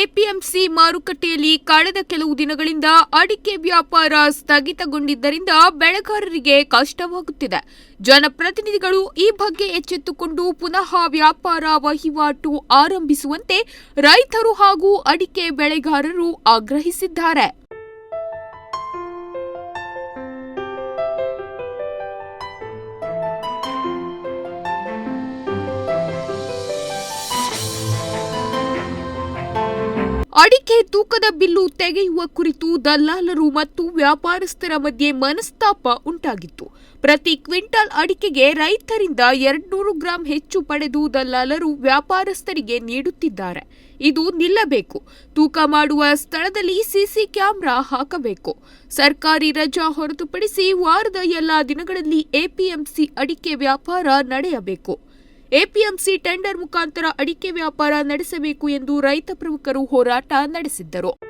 APMC ಮಾರುಕಟ್ಟೆಯಲ್ಲಿ ಕಳೆದ ಕೆಲವು ದಿನಗಳಿಂದ ಅಡಿಕೆ ವ್ಯಾಪಾರ ಸ್ಥಗಿತಗೊಂಡಿದ್ದರಿಂದ ಬೆಳೆಗಾರರಿಗೆ ಕಷ್ಟವಾಗುತ್ತಿದೆ. ಜನಪ್ರತಿನಿಧಿಗಳು ಈ ಬಗ್ಗೆ ಎಚ್ಚೆತ್ತುಕೊಂಡು ಪುನಃ ವ್ಯಾಪಾರ ವಹಿವಾಟು ಆರಂಭಿಸುವಂತೆ ರೈತರು ಹಾಗೂ ಅಡಿಕೆ ಬೆಳೆಗಾರರು ಆಗ್ರಹಿಸಿದ್ದಾರೆ. ಅಡಿಕೆ ತೂಕದ ಬಿಲ್ಲು ತೆಗೆಯುವ ಕುರಿತು ದಲ್ಲಾಲರು ಮತ್ತು ವ್ಯಾಪಾರಸ್ಥರ ಮಧ್ಯೆ ಮನಸ್ತಾಪ ಉಂಟಾಗಿತ್ತು. ಪ್ರತಿ ಕ್ವಿಂಟಾಲ್ ಅಡಿಕೆಗೆ ರೈತರಿಂದ ಎರಡ್ನೂರು ಗ್ರಾಂ ಹೆಚ್ಚು ಪಡೆದು ದಲ್ಲಾಲರು ವ್ಯಾಪಾರಸ್ಥರಿಗೆ ನೀಡುತ್ತಿದ್ದಾರೆ. ಇದು ನಿಲ್ಲಬೇಕು. ತೂಕ ಮಾಡುವ ಸ್ಥಳದಲ್ಲಿ ಸಿಸಿ ಕ್ಯಾಮೆರಾ ಹಾಕಬೇಕು. ಸರ್ಕಾರಿ ರಜಾ ಹೊರತುಪಡಿಸಿ ವಾರದ ಎಲ್ಲಾ ದಿನಗಳಲ್ಲಿ ಎಪಿಎಂಸಿ ಅಡಿಕೆ ವ್ಯಾಪಾರ ನಡೆಯಬೇಕು. ಎಪಿಎಂಸಿ ಟೆಂಡರ್ ಮುಖಾಂತರ ಅಡಿಕೆ ವ್ಯಾಪಾರ ನಡೆಸಬೇಕು ಎಂದು ರೈತ ಪ್ರಮುಖರು ಹೋರಾಟ ನಡೆಸಿದ್ದರು.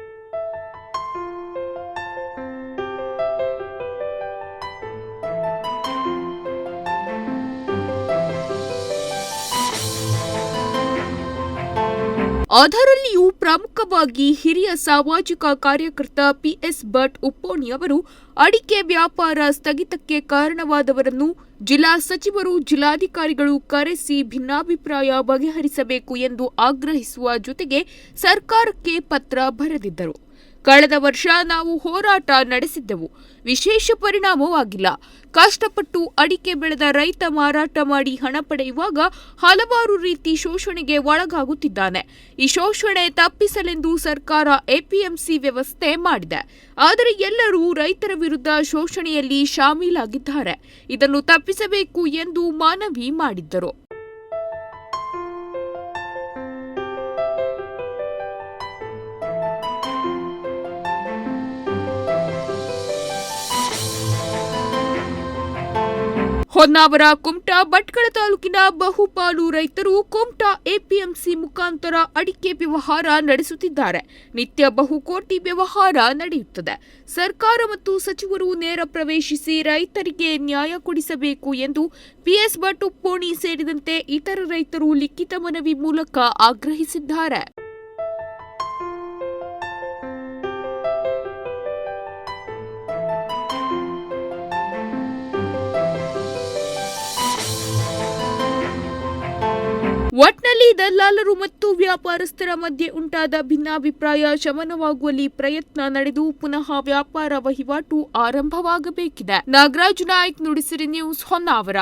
ಅದರಲ್ಲಿಯೂ ಪ್ರಮುಖವಾಗಿ ಹಿರಿಯ ಸಾಮಾಜಿಕ ಕಾರ್ಯಕರ್ತ ಪಿಎಸ್ ಭಟ್ ಉಪ್ಪೋಣಿ ಅವರು ಅಡಿಕೆ ವ್ಯಾಪಾರ ಸ್ಥಗಿತಕ್ಕೆ ಕಾರಣವಾದವರನ್ನು ಜಿಲ್ಲಾ ಸಚಿವರು ಜಿಲ್ಲಾಧಿಕಾರಿಗಳು ಕರೆಸಿ ಭಿನ್ನಾಭಿಪ್ರಾಯ ಬಗೆಹರಿಸಬೇಕು ಎಂದು ಆಗ್ರಹಿಸುವ ಜೊತೆಗೆ ಸರ್ಕಾರಕ್ಕೆ ಪತ್ರ ಬರೆದಿದ್ದರು. ಕಳೆದ ವರ್ಷ ನಾವು ಹೋರಾಟ ನಡೆಸಿದ್ದೆವು. ವಿಶೇಷ ಪರಿಣಾಮವಾಗಿಲ್ಲ. ಕಷ್ಟಪಟ್ಟು ಅಡಿಕೆ ಬೆಳೆದ ರೈತ ಮಾರಾಟ ಮಾಡಿ ಹಣ ಪಡೆಯುವಾಗ ಹಲವಾರು ರೀತಿ ಶೋಷಣೆಗೆ ಒಳಗಾಗುತ್ತಿದ್ದಾನೆ. ಈ ಶೋಷಣೆ ತಪ್ಪಿಸಲೆಂದು ಸರ್ಕಾರ ಎಪಿಎಂಸಿ ವ್ಯವಸ್ಥೆ ಮಾಡಿದೆ. ಆದರೆ ಎಲ್ಲರೂ ರೈತರ ವಿರುದ್ಧ ಶೋಷಣೆಯಲ್ಲಿ ಶಾಮೀಲಾಗಿದ್ದಾರೆ. ಇದನ್ನು ತಪ್ಪಿಸಬೇಕು ಎಂದು ಮನವಿ ಮಾಡಿದ್ದರು. ಹೊನ್ನಾವರ ಕುಮಟಾ ಭಟ್ಕಳ ತಾಲೂಕಿನ ಬಹುಪಾಲು ರೈತರು ಕುಮಟಾ ಎಪಿಎಂಸಿ ಮುಖಾಂತರ ಅಡಿಕೆ ವ್ಯವಹಾರ ನಡೆಸುತ್ತಿದ್ದಾರೆ. ನಿತ್ಯ ಬಹುಕೋಟಿ ವ್ಯವಹಾರ ನಡೆಯುತ್ತದೆ. ಸರ್ಕಾರ ಮತ್ತು ಸಚಿವರು ನೇರ ಪ್ರವೇಶಿಸಿ ರೈತರಿಗೆ ನ್ಯಾಯ ಕೊಡಿಸಬೇಕು ಎಂದು ಪಿಎಸ್ ಭಟ್ ಉಪ್ಪೋಣಿ ಸೇರಿದಂತೆ ಇತರ ರೈತರು ಲಿಖಿತ ಮನವಿ ಮೂಲಕ ಆಗ್ರಹಿಸಿದ್ದಾರೆ. ಒಟ್ನಲ್ಲಿ ದಲ್ಲಾಲರು ಮತ್ತು ವ್ಯಾಪಾರಸ್ಥರ ಮಧ್ಯೆ ಉಂಟಾದ ಭಿನ್ನಾಭಿಪ್ರಾಯ ಶಮನವಾಗುವಲ್ಲಿ ಪ್ರಯತ್ನ ನಡೆದು ಪುನಃ ವ್ಯಾಪಾರ ವಹಿವಾಟು ಆರಂಭವಾಗಬೇಕಿದೆ. ನಾಗರಾಜ್ ನಾಯ್ಕ್ ನುಡಿಸಿರಿ ನ್ಯೂಸ್ ಹೊನ್ನಾವರ.